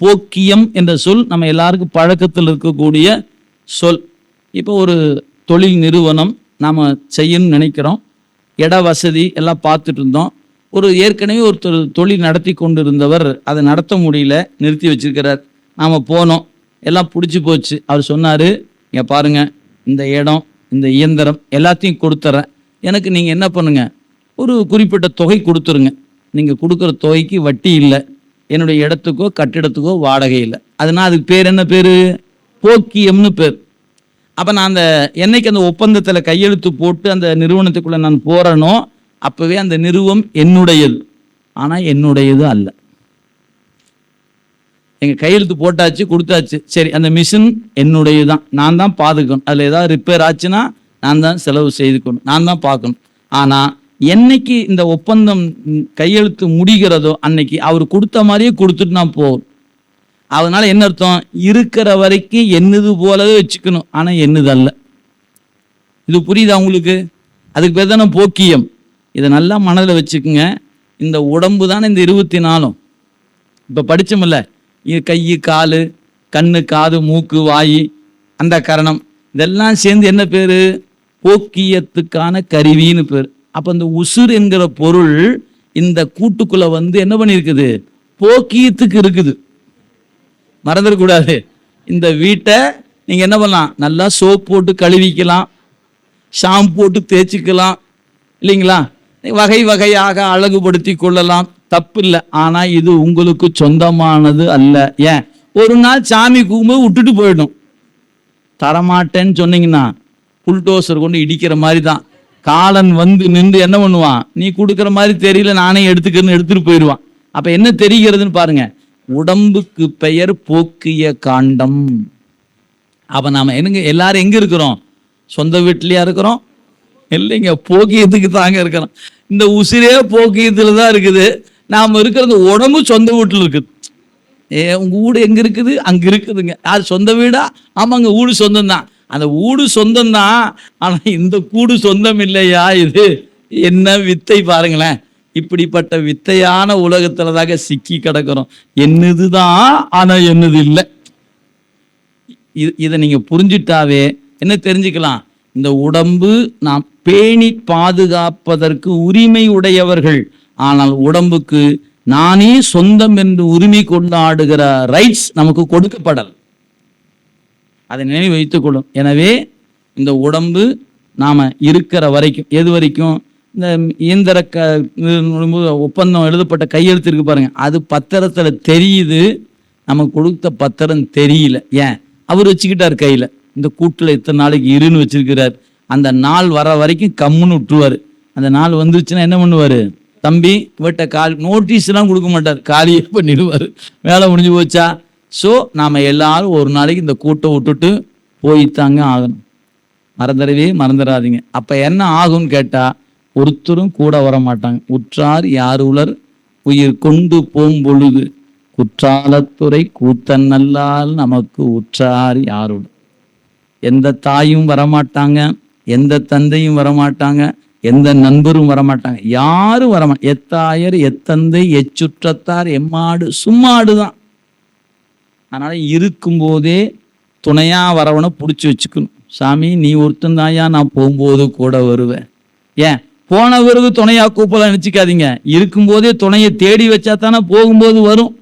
போக்கியம் என்ற சொல் நம்ம எல்லாருக்கும் பழக்கத்தில் இருக்கக்கூடிய சொல். இப்போ ஒரு தொழில் நிறுவனம் நாம் செய்யணும்னு நினைக்கிறோம். இட வசதி எல்லாம் பார்த்துட்டு இருந்தோம். ஒரு ஏற்கனவே ஒருத்தர் தொழில் நடத்தி கொண்டு இருந்தவர் அதை நடத்த முடியல நிறுத்தி வச்சிருக்கிறார். நாம் போனோம். எல்லாம் பிடிச்சி போச்சு. அவர் சொன்னார் இங்கே பாருங்க இந்த இடம் இந்த இயந்திரம் எல்லாத்தையும் கொடுத்துட்றேன் எனக்கு நீங்கள் என்ன பண்ணுங்க? ஒரு குறிப்பிட்ட தொகை கொடுத்துருங்க. நீங்கள் கொடுக்குற தொகைக்கு வட்டி இல்லை. என்னுடைய இடத்துக்கோ கட்டிடத்துக்கோ வாடகை இல்லை. அதனால் அதுக்கு பேர் என்ன பேர்? போக்கியம்னு பேர். அப்போ நான் அந்த என்னைக்கு அந்த ஒப்பந்தத்தில் கையெழுத்து போட்டு அந்த நிறுவனத்துக்குள்ளே நான் போகிறேனோ அப்போவே அந்த நிறுவம் என்னுடையது. ஆனால் என்னுடையது அல்ல. எங்கள் கையெழுத்து போட்டாச்சு கொடுத்தாச்சு. சரி அந்த மிஷின் என்னுடையது தான் நான் தான் பாதுக்கணும் அதில் ஏதாவது ரிப்பேர் ஆச்சுன்னா நான் தான் செலவு செய்துக்கணும். நான் தான் பார்க்கணும். ஆனால் என்னைக்கு இந்த ஒப்பந்தம் கையெழுத்து முடிகிறதோ அன்னைக்கு அவர் கொடுத்த மாதிரியே கொடுத்துட்டு நான் போகும் அதனால என்ன அர்த்தம்? இருக்கிற வரைக்கும் என்னது போலவே வச்சுக்கணும். ஆனால் என்னது அல்ல. இது புரியுதா உங்களுக்கு? அதுக்கு பேர் தானே போக்கியம். இதை நல்லா மனதில் வச்சுக்குங்க. இந்த உடம்பு தானே இந்த இருபத்தி நாலும். இப்போ படித்தோம்ல இது கை கால் கண்ணு காது மூக்கு வாய் அந்த கரணம். இதெல்லாம் சேர்ந்து என்ன பேர்? போக்கியத்துக்கான கருவின்னு பேர். அப்போ இந்த உசுர் என்கிற பொருள் இந்த கூட்டுக்குள்ள வந்து என்ன பண்ணியிருக்குது? போக்கியத்துக்கு இருக்குது. மறந்துடக்கூடாது. இந்த வீட்டை நீங்கள் என்ன பண்ணலாம்? நல்லா சோப் போட்டு கழுவிக்கலாம். ஷாம்பு போட்டு தேய்ச்சிக்கலாம். இல்லைங்களா? வகை வகையாக அழகுபடுத்தி கொள்ளலாம். தப்பு இல்லை. ஆனால் இது உங்களுக்கு சொந்தமானது அல்ல. ஏன்? ஒரு நாள் சாமி கும்பிட்டு விட்டுட்டு போயிடும் தரமாட்டேன்னு சொன்னீங்கன்னா புல்டோசர் கொண்டு இடிக்கிற மாதிரி தான். காலன் வந்து நின்று என்ன பண்ணுவான்? நீ கொடுக்குற மாதிரி தெரியல நானே எடுத்துக்கிறேன்னு எடுத்துட்டு போயிடுவான். அப்ப என்ன தெரிகிறதுன்னு பாருங்க. உடம்புக்கு பெயர் போக்கிய காண்டம். அப்ப நாம என்னங்க எல்லாரும் எங்க இருக்கிறோம்? சொந்த வீட்லயா இருக்கிறோம்? இல்லைங்க போக்கியத்துக்கு தாங்க இருக்கிறோம். இந்த உசிரே போக்கியத்துல தான் இருக்குது. நாம இருக்கிறது உடம்பு சொந்த வீட்டுல இருக்குது. ஏ உங்க வீடு எங்க இருக்குது? அங்க இருக்குதுங்க. யார் சொந்த வீடா? ஆமாங்க வீடு சொந்தம் தான் அந்த வீடு சொந்தம் தான் இந்த கூடு சொந்தம் இல்லையா இது? என்ன வித்தை பாருங்களேன். இப்படிப்பட்ட வித்தையான உலகத்துல தாங்க சிக்கி கிடக்கிறோம். என்னது தான் ஆனால் என்னது இல்லை இது இதை நீங்கள் புரிஞ்சிட்டாவே என்ன தெரிஞ்சுக்கலாம்? இந்த உடம்பு நாம் பேணி பாதுகாப்பதற்கு உரிமை உடையவர்கள். ஆனால் உடம்புக்கு நானே சொந்தம் என்று உரிமை கொண்டாடுகிற ரைட்ஸ் நமக்கு கொடுக்கப்படல். அதை நினைவு வைத்துக் கொள்ளும் எனவே இந்த உடம்பு நாம் இருக்கிற வரைக்கும் எது வரைக்கும்? இந்த இயந்திர க ஒப்பந்தம் எழுதப்பட்ட கையெழுத்து இருக்கு பாருங்க. அது பத்திரத்தில் தெரியுது. நமக்கு கொடுத்த பத்திரம் தெரியல. ஏன்? அவர் வச்சுக்கிட்டார் கையில். இந்த கூட்டில் இத்தனை நாளைக்கு இருன்னு வச்சிருக்கிறார். அந்த நாள் வர வரைக்கும் கம்முன்னு விட்டுருவார். அந்த நாள் வந்துருச்சுன்னா என்ன பண்ணுவார்? தம்பி இவட்ட கால் நோட்டீஸ்லாம் கொடுக்க மாட்டார். காலியே பண்ணிடுவார். வேலை முடிஞ்சு போச்சா? ஸோ நாம எல்லாரும் ஒரு நாளைக்கு இந்த கூட்டம் விட்டுட்டு போய்த்தாங்க ஆகணும். மறந்துடவே மறந்துடாதீங்க. அப்போ என்ன ஆகும்னு கேட்டா ஒருத்தரும் கூட வர மாட்டாங்க உற்றார் யார் உலர்? உயிர் கொண்டு போகும் பொழுது குற்றாலத்துறை கூத்தன் நல்லால் நமக்கு உற்றார் யார் உலர்? எந்த தாயும் வரமாட்டாங்க. எந்த தந்தையும் வரமாட்டாங்க. எந்த நண்பரும் வரமாட்டாங்க. யாரும் வரமா எத்தாயர் எத்தந்தை எச்சுற்றத்தார் எம்மாடு சும்மாடு தான் அதனால் இருக்கும்போதே துணையாக வரவனை பிடிச்சி வச்சுக்கணும். சாமி நீ ஒருத்தன் தாயா நான் போகும்போது கூட வருவேன். ஏன்? போன பிறகு துணையாக கூப்பலாம் நினச்சிக்காதீங்க. இருக்கும்போதே துணையை தேடி வச்சா தானே போகும்போது வரும்.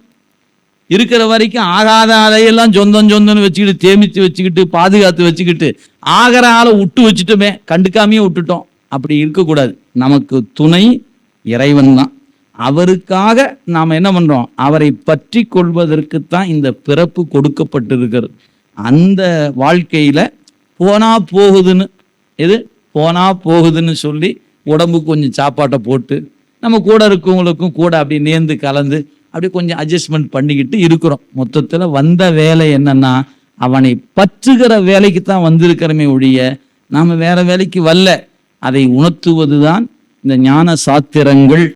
இருக்கிற வரைக்கும் ஆகாத ஆளையெல்லாம் சொந்தம் சொந்தம்னு வச்சுக்கிட்டு தேமித்து வச்சுக்கிட்டு பாதுகாத்து வச்சுக்கிட்டு ஆகிற ஆளை விட்டு வச்சுட்டோமே கண்டுக்காமையே விட்டுட்டோம். அப்படி இருக்கக்கூடாது. நமக்கு துணை இறைவன் தான் அவருக்காக நாம் என்ன பண்ணுறோம் அவரை பற்றி கொள்வதற்குத்தான் இந்த பிறப்பு கொடுக்கப்பட்டிருக்கிறது. அந்த வாழ்க்கையில் போனா போகுதுன்னு எது? போனா போகுதுன்னு சொல்லி உடம்புக்கு கொஞ்சம் சாப்பாட்டை போட்டு நம்ம கூட இருக்கவங்களுக்கும் கூட அப்படி நேர்ந்து கலந்து அப்படி கொஞ்சம் அட்ஜஸ்ட்மெண்ட் பண்ணிக்கிட்டு இருக்கிறோம். மொத்தத்தில் வந்த வேலை என்னன்னா அவனை பற்றுகிற வேலைக்கு தான் வந்திருக்கிறமே ஒழிய நாம் வேற வேலைக்கு வரல. அதை உணர்த்துவது தான் இந்த ஞான சாத்திரங்கள்.